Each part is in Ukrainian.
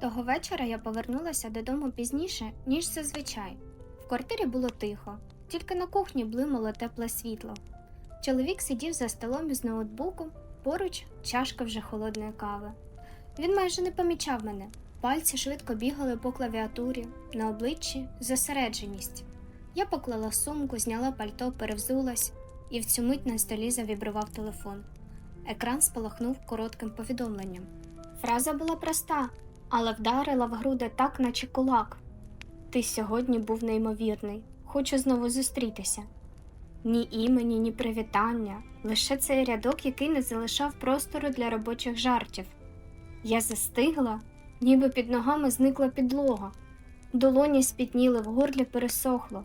Того вечора я повернулася додому пізніше, ніж зазвичай. В квартирі було тихо, тільки на кухні блимало тепле світло. Чоловік сидів за столом із ноутбуком, поруч чашка вже холодної кави. Він майже не помічав мене. Пальці швидко бігали по клавіатурі, на обличчі зосередженість. Я поклала сумку, зняла пальто, перевзулась, і в цю мить на столі завібрував телефон. Екран спалахнув коротким повідомленням. Фраза була проста, але вдарила в груди так, наче кулак. Ти сьогодні був неймовірний. Хочу знову зустрітися. Ні імені, ні привітання, лише цей рядок, який не залишав простору для робочих жартів. Я застигла, ніби під ногами зникла підлога. Долоні спітніли, в горлі пересохло.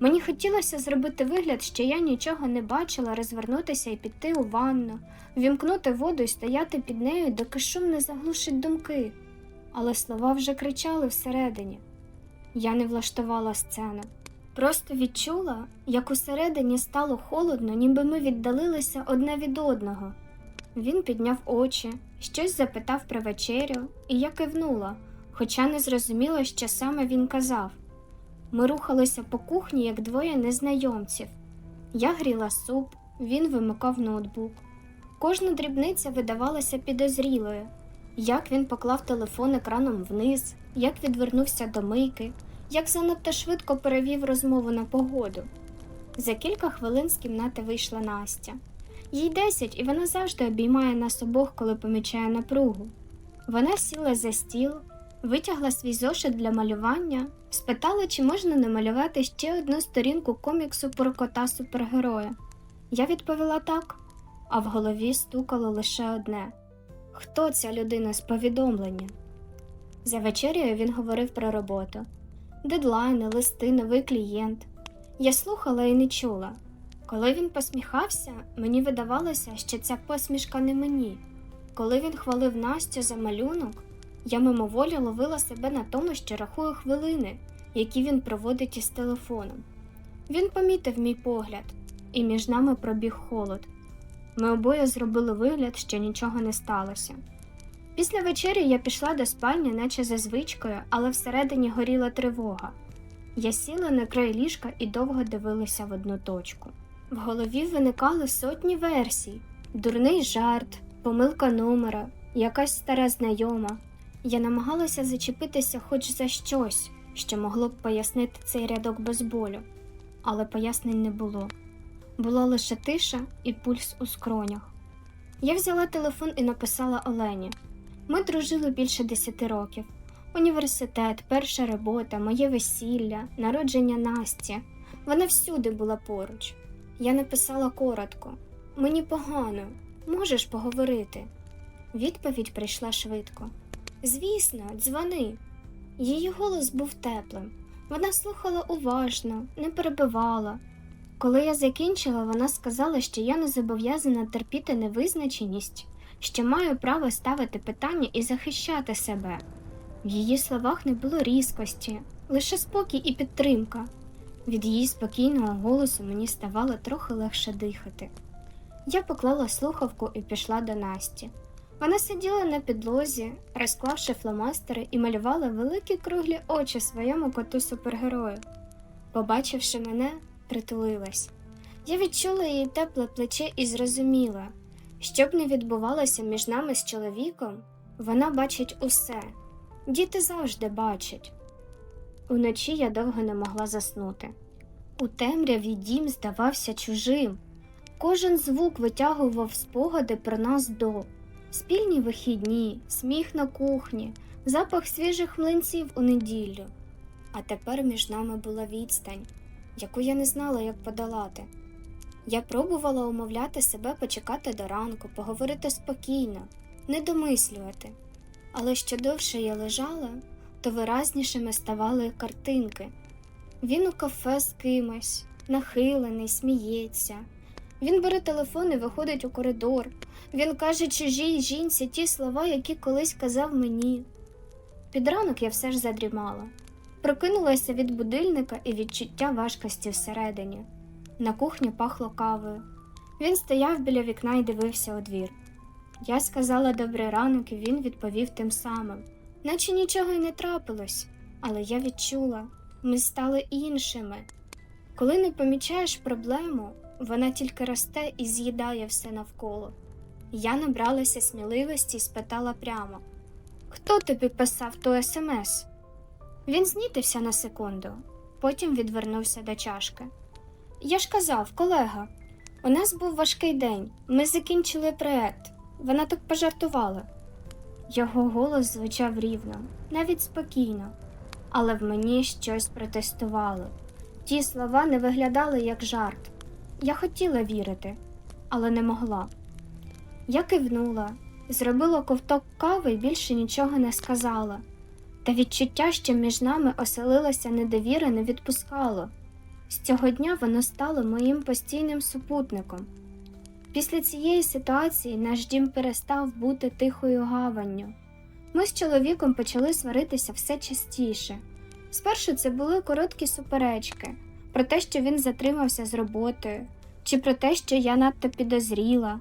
Мені хотілося зробити вигляд, що я нічого не бачила, розвернутися і піти у ванну, вімкнути воду і стояти під нею, доки шум не заглушить думки. Але слова вже кричали всередині. Я не влаштувала сцену. Просто відчула, як усередині стало холодно, ніби ми віддалилися одне від одного. Він підняв очі, щось запитав про вечерю, і я кивнула, хоча не зрозуміла, що саме він казав. Ми рухалися по кухні, як двоє незнайомців. Я гріла суп, він вимикав ноутбук. Кожна дрібниця видавалася підозрілою. Як він поклав телефон екраном вниз, як відвернувся до мийки, як занадто швидко перевів розмову на погоду. За кілька хвилин з кімнати вийшла Настя. Їй десять, і вона завжди обіймає нас обох, коли помічає напругу. Вона сіла за стіл, витягла свій зошит для малювання, спитала, чи можна намалювати ще одну сторінку коміксу про кота супергероя. Я відповіла так, а в голові стукало лише одне хто ця людина з повідомлення? За вечерею він говорив про роботу, дедлайни, листи, новий клієнт. Я слухала і не чула. Коли він посміхався, мені видавалося, що ця посмішка не мені. Коли він хвалив Настю за малюнок, я мимоволі ловила себе на тому, що рахую хвилини, які він проводить із телефоном. Він помітив мій погляд, і між нами пробіг холод. Ми обоє зробили вигляд, що нічого не сталося. Після вечері я пішла до спальні, наче за звичкою, але всередині горіла тривога. Я сіла на край ліжка і довго дивилася в одну точку. В голові виникали сотні версій: дурний жарт, помилка номера, якась стара знайома. Я намагалася зачепитися хоч за щось, що могло б пояснити цей рядок без болю, але пояснень не було. Була лише тиша і пульс у скронях. Я взяла телефон і написала Олені. Ми дружили більше десяти років. Університет, перша робота, моє весілля, народження Насті. Вона всюди була поруч. Я написала коротко: мені погано, можеш поговорити. Відповідь прийшла швидко. Звісно, дзвони. Її голос був теплим. Вона слухала уважно, не перебивала. Коли я закінчила, вона сказала, що я не зобов'язана терпіти невизначеність, що маю право ставити питання і захищати себе. В її словах не було різкості, лише спокій і підтримка. Від її спокійного голосу мені ставало трохи легше дихати. Я поклала слухавку і пішла до Насті. Вона сиділа на підлозі, розклавши фломастери і малювала великі круглі очі своєму коту супергерою. Побачивши мене, притулилась. Я відчула її тепле плече і зрозуміла, що б не відбувалося між нами з чоловіком, вона бачить усе. Діти завжди бачать. Уночі я довго не могла заснути. У темряві дім здавався чужим. Кожен звук витягував спогади про нас до спільні вихідні, сміх на кухні, запах свіжих млинців у неділю. А тепер між нами була відстань, яку я не знала, як подолати. Я пробувала умовляти себе почекати до ранку, поговорити спокійно, не домислювати. Але що довше я лежала, то виразнішими ставали картинки. Він у кафе з кимось, нахилений, сміється. Він бере телефон і виходить у коридор. Він каже чужій жінці ті слова, які колись казав мені. Під ранок я все ж задрімала. Прокинулася від будильника і відчуття важкості всередині. На кухні пахло кавою. Він стояв біля вікна і дивився у двір. Я сказала добрий ранок, і він відповів тим самим. наче нічого й не трапилось, але я відчула, ми стали іншими. Коли не помічаєш проблему, вона тільки росте і з'їдає все навколо. Я набралася сміливості і спитала прямо: Хто тобі писав ту смс? Він знітився на секунду, потім відвернувся до чашки. Я ж казав, колега, у нас був важкий день. Ми закінчили проект. Вона так пожартувала. Його голос звучав рівно, навіть спокійно, але в мені щось протестувало. Ті слова не виглядали як жарт. Я хотіла вірити, але не могла. Я кивнула, зробила ковток кави і більше нічого не сказала. Та відчуття, що між нами оселилася недовіра, не відпускало. З цього дня воно стало моїм постійним супутником. Після цієї ситуації наш дім перестав бути тихою гаванню. Ми з чоловіком почали сваритися все частіше. Спершу це були короткі суперечки про те, що він затримався з роботою, чи про те, що я надто підозріла.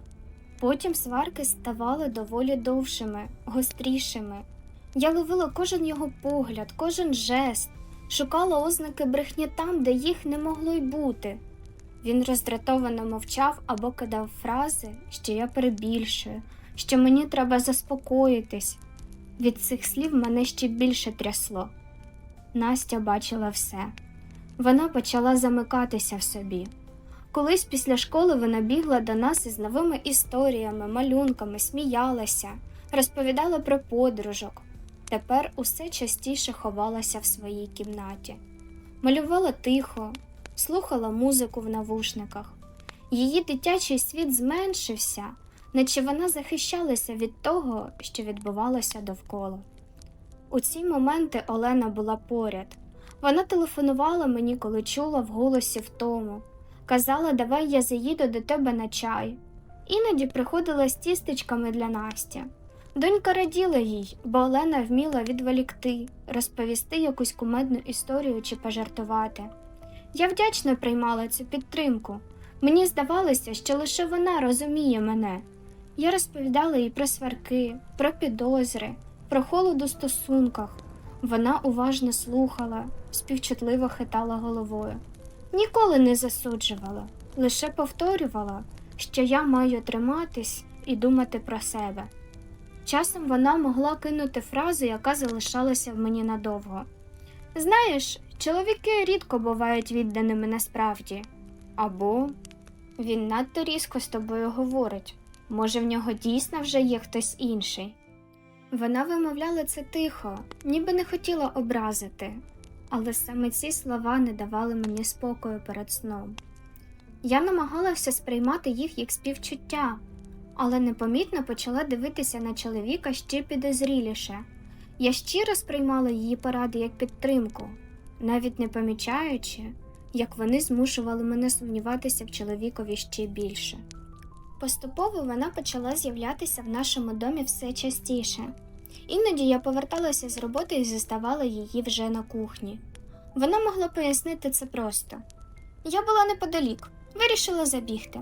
Потім сварки ставали доволі довшими, гострішими. Я ловила кожен його погляд, кожен жест, шукала ознаки брехні там, де їх не могло й бути. Він роздратовано мовчав або кидав фрази, що я перебільшую, що мені треба заспокоїтись. Від цих слів мене ще більше трясло. Настя бачила все. Вона почала замикатися в собі. Колись після школи вона бігла до нас із новими історіями, малюнками, сміялася, розповідала про подружок. Тепер усе частіше ховалася в своїй кімнаті, малювала тихо, слухала музику в навушниках. Її дитячий світ зменшився, наче вона захищалася від того, що відбувалося довкола. У ці моменти Олена була поряд. Вона телефонувала мені, коли чула в голосі втому. Казала, давай я заїду до тебе на чай. Іноді приходила з тістечками для Насті. Донька раділа їй, бо Олена вміла відволікти, розповісти якусь кумедну історію чи пожартувати. Я вдячно приймала цю підтримку. Мені здавалося, що лише вона розуміє мене. Я розповідала їй про сварки, про підозри, про холод у стосунках. Вона уважно слухала, співчутливо хитала головою. Ніколи не засуджувала, лише повторювала, що я маю триматись і думати про себе. Часом вона могла кинути фразу, яка залишалася в мені надовго. Знаєш, чоловіки рідко бувають відданими насправді. Або він надто різко з тобою говорить, може, в нього дійсно вже є хтось інший. Вона вимовляла це тихо, ніби не хотіла образити, але саме ці слова не давали мені спокою перед сном. Я намагалася сприймати їх як співчуття, але непомітно почала дивитися на чоловіка ще підозріліше. Я щиро сприймала її поради як підтримку, навіть не помічаючи, як вони змушували мене сумніватися в чоловікові ще більше. Поступово вона почала з'являтися в нашому домі все частіше. Іноді я поверталася з роботи і заставала її вже на кухні. Вона могла пояснити це просто. Я була неподалік, вирішила забігти.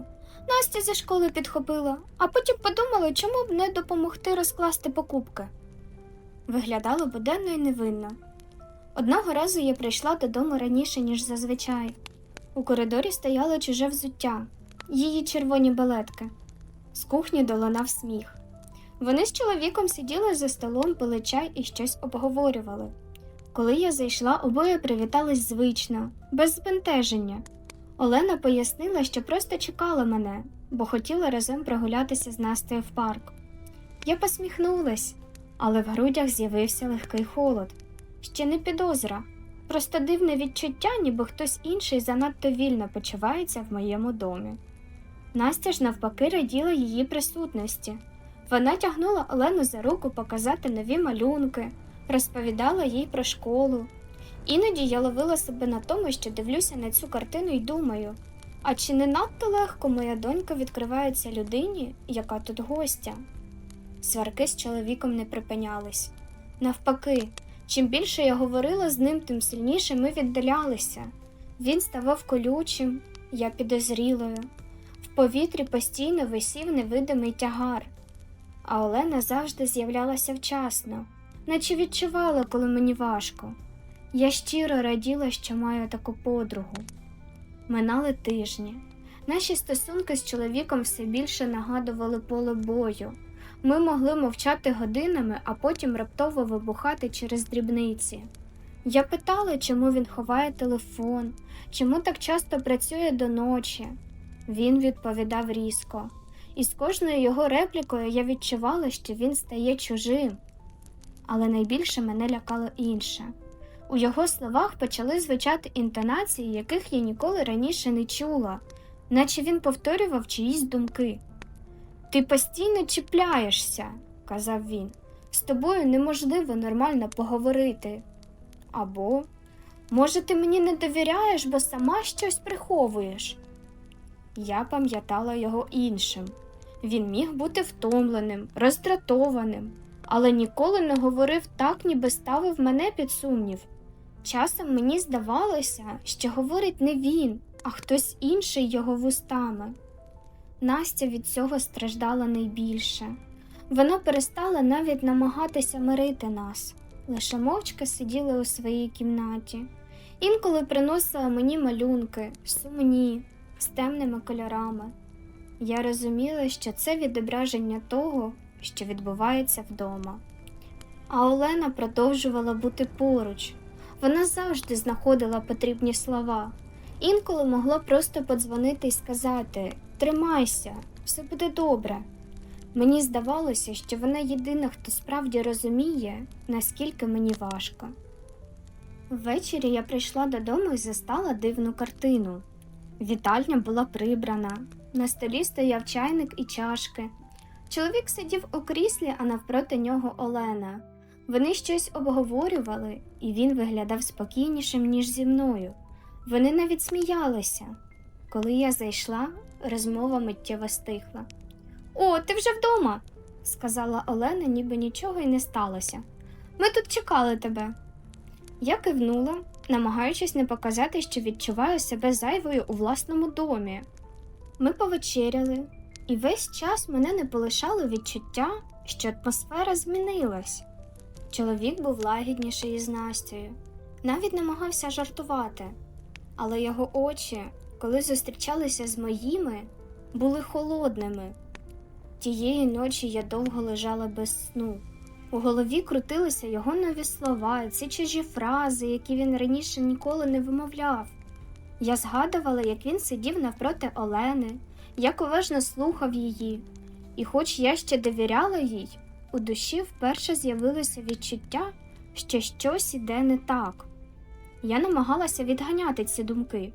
Настя зі школи підхопила, а потім подумала, чому б не допомогти розкласти покупки. Виглядало буденно і невинно. Одного разу я прийшла додому раніше, ніж зазвичай. У коридорі стояло чуже взуття, її червоні балетки. З кухні долунав сміх. Вони з чоловіком сиділи за столом, пили чай і щось обговорювали. Коли я зайшла, обоє привітались звично, без збентеження. Олена пояснила, що просто чекала мене, бо хотіла разом прогулятися з Настею в парк. Я посміхнулась, але в грудях з'явився легкий холод. Ще не підозра, просто дивне відчуття, ніби хтось інший занадто вільно почувається в моєму домі. Настя ж навпаки раділа її присутності. Вона тягнула Олену за руку показати нові малюнки, розповідала їй про школу. Іноді я ловила себе на тому, що дивлюся на цю картину і думаю, а чи не надто легко моя донька відкривається людині, яка тут гостя? Сварки з чоловіком не припинялись. Навпаки, чим більше я говорила з ним, тим сильніше ми віддалялися. Він ставав колючим, я підозрілою. В повітрі постійно висів невидимий тягар, а Олена завжди з'являлася вчасно, наче відчувала, коли мені важко. Я щиро раділа, що маю таку подругу. Минали тижні. Наші стосунки з чоловіком все більше нагадували поле бою. Ми могли мовчати годинами, а потім раптово вибухати через дрібниці. Я питала, чому він ховає телефон, чому так часто працює до ночі. Він відповідав різко, і з кожною його реплікою я відчувала, що він стає чужим. Але найбільше мене лякало інше. У його словах почали звучати інтонації, яких я ніколи раніше не чула, наче він повторював чиїсь думки. Ти постійно чіпляєшся, казав він. З тобою неможливо нормально поговорити. Або, може, ти мені не довіряєш, бо сама щось приховуєш. Я пам'ятала його іншим. Він міг бути втомленим, роздратованим, але ніколи не говорив так, ніби ставив мене під сумнів. Часом мені здавалося, що говорить не він, а хтось інший його вустами. Настя від цього страждала найбільше. Вона перестала навіть намагатися мирити нас, лише мовчки сиділа у своїй кімнаті. Інколи приносила мені малюнки, сумні, з темними кольорами. Я розуміла, що це відображення того, що відбувається вдома. А Олена продовжувала бути поруч. Вона завжди знаходила потрібні слова. Інколи могла просто подзвонити і сказати Тримайся, все буде добре. Мені здавалося, що вона єдина, хто справді розуміє, наскільки мені важко. Ввечері я прийшла додому і застала дивну картину. Вітальня була прибрана, на столі стояв чайник і чашки. Чоловік сидів у кріслі, а навпроти нього Олена. Вони щось обговорювали, і він виглядав спокійнішим, ніж зі мною. Вони навіть сміялися. Коли я зайшла, розмова миттєво стихла. О, ти вже вдома, сказала Олена, ніби нічого й не сталося. Ми тут чекали тебе. Я кивнула, намагаючись не показати, що відчуваю себе зайвою у власному домі. Ми повечеряли, і весь час мене не полишало відчуття, що атмосфера змінилась. Чоловік був лагідніший із Настею, навіть намагався жартувати, але його очі, коли зустрічалися з моїми, були холодними. Тієї ночі я довго лежала без сну. У голові крутилися його нові слова, ці чужі фрази, які він раніше ніколи не вимовляв. Я згадувала, як він сидів навпроти Олени, як уважно слухав її, і, хоч я ще довіряла їй, у душі вперше з'явилося відчуття, що щось іде не так. Я намагалася відганяти ці думки.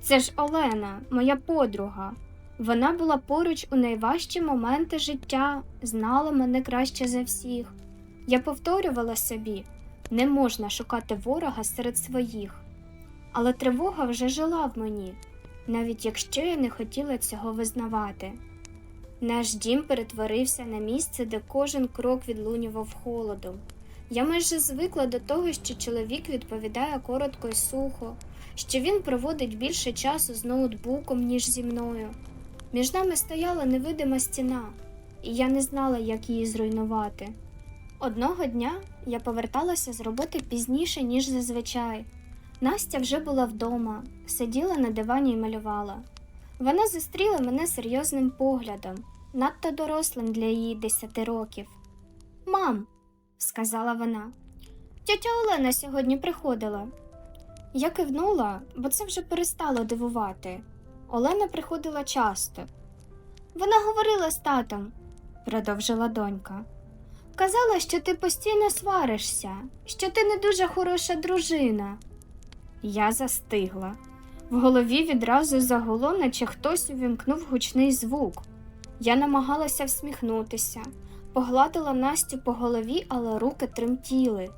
Це ж Олена, моя подруга. Вона була поруч у найважчі моменти життя, знала мене краще за всіх. Я повторювала собі не можна шукати ворога серед своїх. Але тривога вже жила в мені, навіть якщо я не хотіла цього визнавати. Наш дім перетворився на місце, де кожен крок відлунював холодом. Я майже звикла до того, що чоловік відповідає коротко і сухо, що він проводить більше часу з ноутбуком, ніж зі мною. Між нами стояла невидима стіна, і я не знала, як її зруйнувати. Одного дня я поверталася з роботи пізніше, ніж зазвичай. Настя вже була вдома, сиділа на дивані і малювала. Вона зустріла мене серйозним поглядом, надто дорослим для її десяти років. Мам, сказала вона, тетя Олена сьогодні приходила. Я кивнула, бо це вже перестало дивувати. Олена приходила часто. Вона говорила з татом, продовжила донька. Казала, що ти постійно сваришся, що ти не дуже хороша дружина. Я застигла. В голові відразу загуло, наче хтось увімкнув гучний звук. Я намагалася всміхнутися, погладила Настю по голові, але руки тремтіли.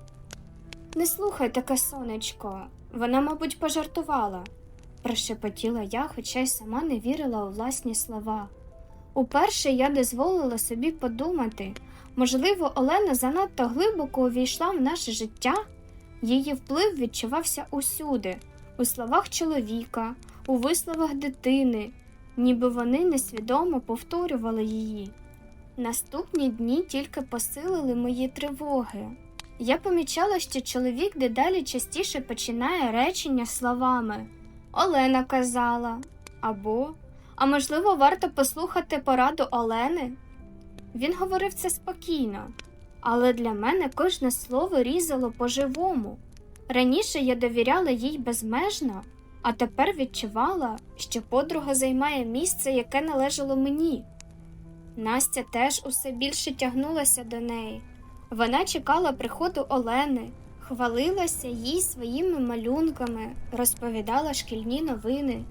Не слухай таке сонечко, вона, мабуть, пожартувала, прошепотіла я, хоча й сама не вірила у власні слова. Уперше я дозволила собі подумати, можливо, Олена занадто глибоко увійшла в наше життя. Її вплив відчувався усюди, у словах чоловіка, у висловах дитини, ніби вони несвідомо повторювали її. Наступні дні тільки посилили мої тривоги. Я помічала, що чоловік дедалі частіше починає речення словами Олена казала або А можливо, варто послухати пораду Олени? Він говорив це спокійно, але для мене кожне слово різало по-живому. Раніше я довіряла їй безмежно, а тепер відчувала, що подруга займає місце, яке належало мені. Настя теж усе більше тягнулася до неї. Вона чекала приходу Олени, хвалилася їй своїми малюнками, розповідала шкільні новини.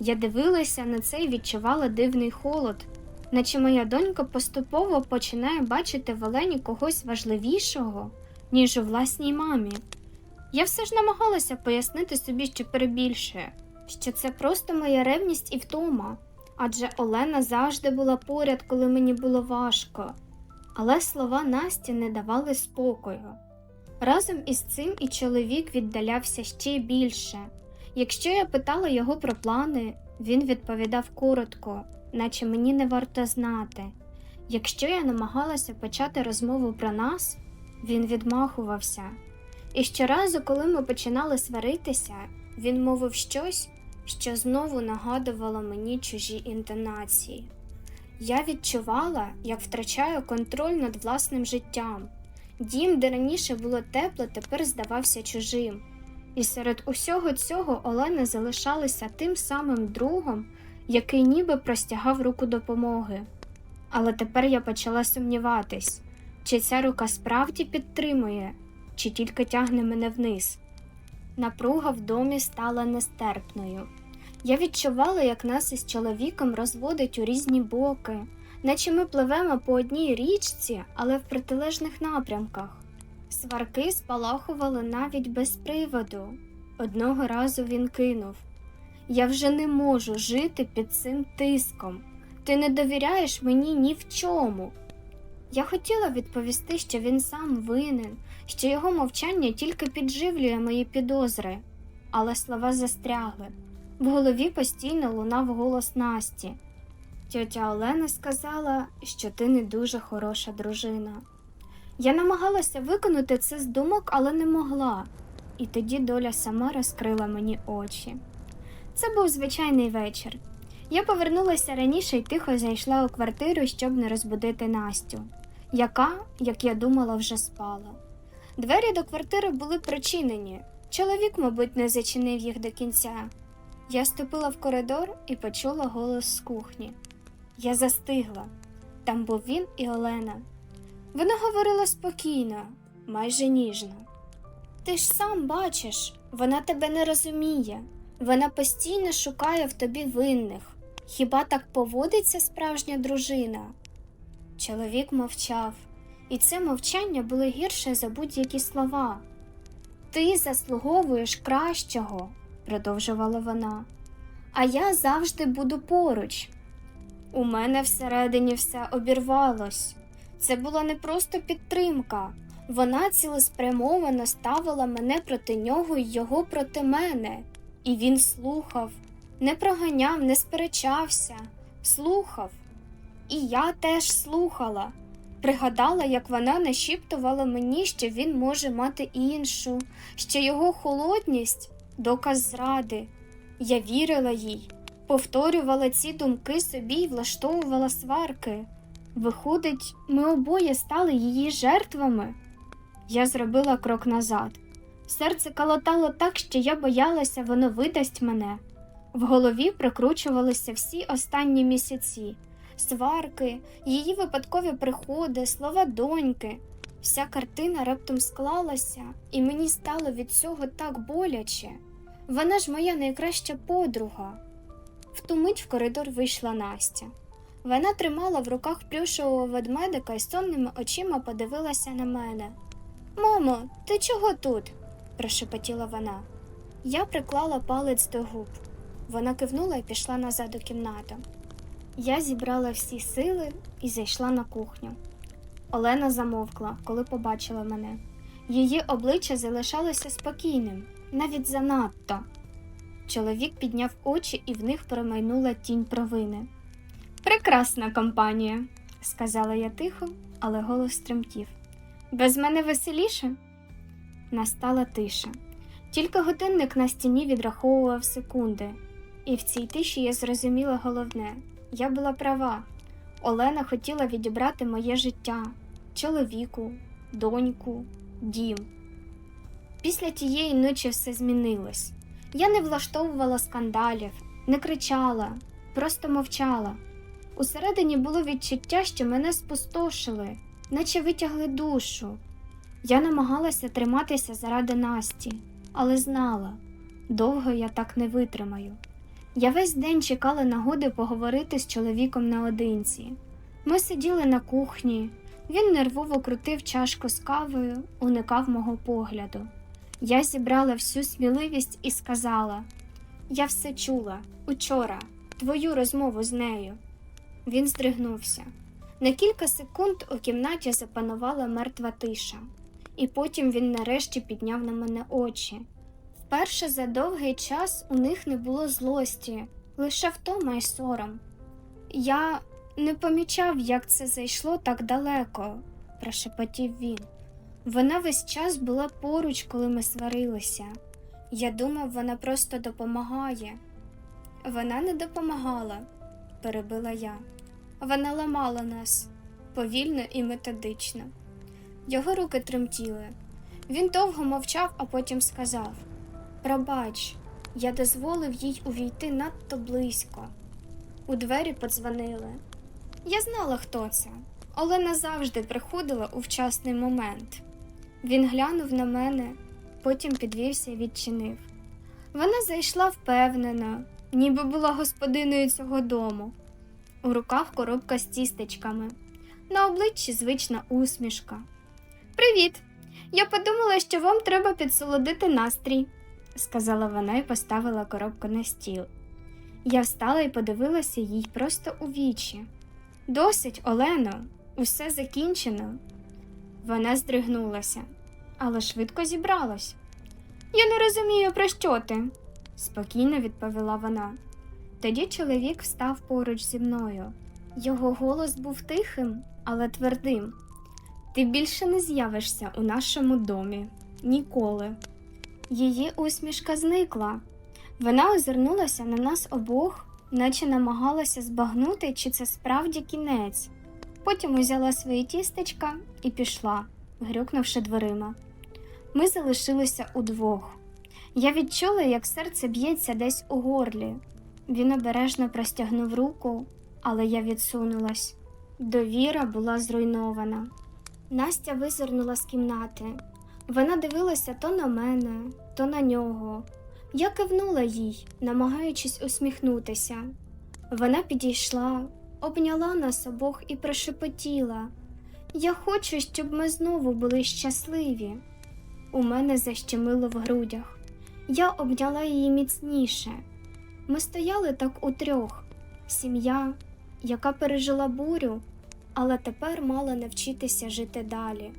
Я дивилася на це і відчувала дивний холод, наче моя донька поступово починає бачити в Олені когось важливішого, ніж у власній мамі. Я все ж намагалася пояснити собі, що перебільшує, що це просто моя ревність і втома, адже Олена завжди була поряд, коли мені було важко. Але слова Насті не давали спокою. Разом із цим і чоловік віддалявся ще більше. Якщо я питала його про плани, він відповідав коротко, наче мені не варто знати. Якщо я намагалася почати розмову про нас, він відмахувався. І щоразу, коли ми починали сваритися, він мовив щось, що знову нагадувало мені чужі інтонації. Я відчувала, як втрачаю контроль над власним життям. Дім, де раніше було тепло, тепер здавався чужим. І серед усього цього Олена залишалася тим самим другом, який ніби простягав руку допомоги. Але тепер я почала сумніватись, чи ця рука справді підтримує, чи тільки тягне мене вниз. Напруга в домі стала нестерпною. Я відчувала, як нас із чоловіком розводить у різні боки, наче ми пливемо по одній річці, але в протилежних напрямках. Сварки спалахували навіть без приводу. Одного разу він кинув Я вже не можу жити під цим тиском. Ти не довіряєш мені ні в чому. Я хотіла відповісти, що він сам винен, що його мовчання тільки підживлює мої підозри, але слова застрягли. В голові постійно лунав голос Насті. Тьотя Олена сказала, що ти не дуже хороша дружина. Я намагалася виконати це з думок, але не могла, і тоді доля сама розкрила мені очі. Це був звичайний вечір. Я повернулася раніше і тихо зайшла у квартиру, щоб не розбудити Настю, яка, як я думала, вже спала. Двері до квартири були прочинені. Чоловік, мабуть, не зачинив їх до кінця. Я ступила в коридор і почула голос з кухні. Я застигла. Там був він і Олена. Вона говорила спокійно, майже ніжно. Ти ж сам бачиш, вона тебе не розуміє, вона постійно шукає в тобі винних. Хіба так поводиться справжня дружина? Чоловік мовчав, і це мовчання було гірше за будь-які слова. Ти заслуговуєш кращого, продовжувала вона, а я завжди буду поруч. У мене всередині все обірвалось. Це була не просто підтримка, вона цілеспрямовано ставила мене проти нього і його проти мене, і він слухав, не проганяв, не сперечався, слухав. І я теж слухала. Пригадала, як вона нашіптувала мені, що він може мати іншу, що його холодність доказ зради. Я вірила їй, повторювала ці думки собі і влаштовувала сварки. Виходить, ми обоє стали її жертвами. Я зробила крок назад. Серце калотало так, що я боялася, воно видасть мене. В голові прикручувалися всі останні місяці, сварки, її випадкові приходи, слова доньки. Вся картина раптом склалася, і мені стало від цього так боляче. Вона ж моя найкраща подруга. В ту мить в коридор вийшла Настя. Вона тримала в руках плюшевого ведмедика і сонними очима подивилася на мене. Мамо, ти чого тут? прошепотіла вона. Я приклала палець до губ. Вона кивнула і пішла назад у кімнату. Я зібрала всі сили і зайшла на кухню. Олена замовкла, коли побачила мене. Її обличчя залишалося спокійним, навіть занадто. Чоловік підняв очі і в них промайнула тінь провини. Прекрасна компанія, сказала я тихо, але голос тремтів. Без мене веселіше? Настала тиша. Тільки годинник на стіні відраховував секунди, і в цій тиші я зрозуміла головне я була права. Олена хотіла відібрати моє життя, чоловіку, доньку, дім. Після тієї ночі все змінилось. Я не влаштовувала скандалів, не кричала, просто мовчала. Усередині було відчуття, що мене спустошили, наче витягли душу. Я намагалася триматися заради Насті, але знала, довго я так не витримаю. Я весь день чекала нагоди поговорити з чоловіком наодинці. Ми сиділи на кухні, він нервово крутив чашку з кавою, уникав мого погляду. Я зібрала всю сміливість і сказала: Я все чула учора, твою розмову з нею. Він здригнувся. На кілька секунд у кімнаті запанувала мертва тиша, і потім він нарешті підняв на мене очі. Вперше за довгий час у них не було злості, лише втома й сором. Я не помічав, як це зайшло так далеко, прошепотів він. Вона весь час була поруч, коли ми сварилися. Я думав, вона просто допомагає. Вона не допомагала, перебила я. Вона ламала нас повільно і методично. Його руки тремтіли. Він довго мовчав, а потім сказав: Пробач, я дозволив їй увійти надто близько. У двері подзвонили. Я знала, хто це. Олена завжди приходила у вчасний момент. Він глянув на мене, потім підвівся і відчинив. Вона зайшла впевнено, ніби була господиною цього дому. У руках коробка з тістечками, на обличчі звична усмішка. Привіт! Я подумала, що вам треба підсолодити настрій, сказала вона і поставила коробку на стіл. Я встала і подивилася їй просто у вічі. Досить, Олено, усе закінчено. Вона здригнулася, але швидко зібралась. Я не розумію, про що ти, спокійно відповіла вона. Тоді чоловік встав поруч зі мною. Його голос був тихим, але твердим. Ти більше не з'явишся у нашому домі ніколи. Її усмішка зникла. Вона озирнулася на нас обох, наче намагалася збагнути, чи це справді кінець. Потім узяла свої тістечка і пішла, грюкнувши дверима. Ми залишилися удвох. Я відчула, як серце б'ється десь у горлі. Він обережно простягнув руку, але я відсунулась. Довіра була зруйнована. Настя визирнула з кімнати. Вона дивилася то на мене, то на нього. Я кивнула їй, намагаючись усміхнутися. Вона підійшла, обняла нас обох і прошепотіла. Я хочу, щоб ми знову були щасливі. У мене защемило в грудях. Я обняла її міцніше. Ми стояли так утрьох, сім'я, яка пережила бурю, але тепер мала навчитися жити далі.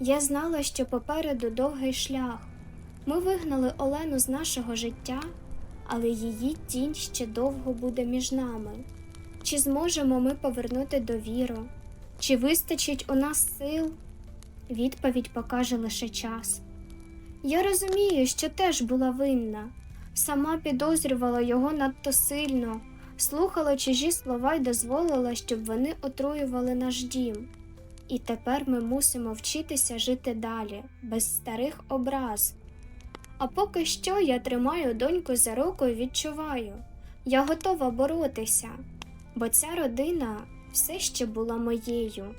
Я знала, що попереду довгий шлях. Ми вигнали Олену з нашого життя, але її тінь ще довго буде між нами. Чи зможемо ми повернути довіру? Чи вистачить у нас сил? Відповідь покаже лише час. Я розумію, що теж була винна, сама підозрювала його надто сильно, слухала чужі слова й дозволила, щоб вони отруювали наш дім. І тепер ми мусимо вчитися жити далі, без старих образ. А поки що я тримаю доньку за руку і відчуваю, я готова боротися, бо ця родина все ще була моєю.